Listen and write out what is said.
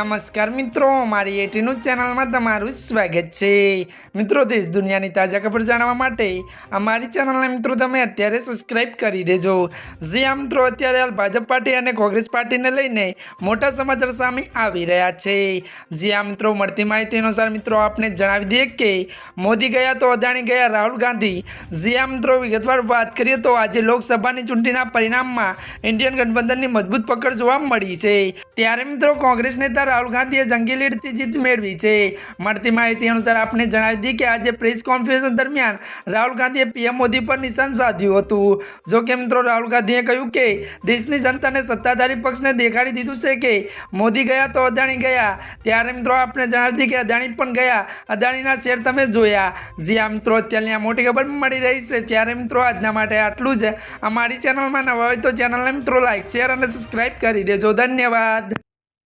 નમસ્કાર મિત્રો મારી એટીનું ચેનલમાં તમારું સ્વાગત છે. મિત્રો, દેશ દુનિયાની તાજા ખબર જાણવા માટે અમારી ચેનલને મિત્રો તમે અત્યારે સબસ્ક્રાઇબ કરી દેજો. જે આ મિત્રો, અત્યારે હાલ ભાજપ પાર્ટી અને કોંગ્રેસ પાર્ટીને લઈને મોટા સમાચાર સામે આવી રહ્યા છે. જે આ મિત્રો, મળતી માહિતી અનુસાર મિત્રો, આપને જણાવી દઈએ કે મોદી ગયા તો અદાણી ગયા રાહુલ ગાંધી. જે આ મિત્રો, વિગતવાર વાત કરીએ તો આજે લોકસભાની ચૂંટણીના પરિણામમાં ઇન્ડિયન ગઠબંધનની મજબૂત પકડ જોવા મળી છે. ત્યારે મિત્રો કોંગ્રેસ નેતા રાહુલ ગાંધીએ જંગી લીડથી જીત મેળવી છે. મળતી માહિતી અનુસાર આપને જણાવી દીધી કે આજે પ્રેસ કોન્ફરન્સ દરમિયાન રાહુલ ગાંધીએ પીએમ મોદી પર નિશાન સાધ્યું હતું. જો કે મિત્રો, રાહુલ ગાંધીએ કહ્યું કે દેશની જનતાને સત્તાધારી પક્ષને દેખાડી દીધું છે કે મોદી ગયા તો અદાણી ગયા. ત્યારે મિત્રો આપણે જણાવી દીધી કે અદાણી પણ ગયા. અદાણીના શેર તમે જોયા. જે આ મિત્રો, અત્યારની આ મોટી ખબર મળી રહી છે. ત્યારે મિત્રો, આજના માટે આટલું જ. અમારી ચેનલમાં નવા હોય તો ચેનલને મિત્રો, લાઈક, શેર અને સબસ્ક્રાઈબ કરી દેજો. ધન્યવાદ.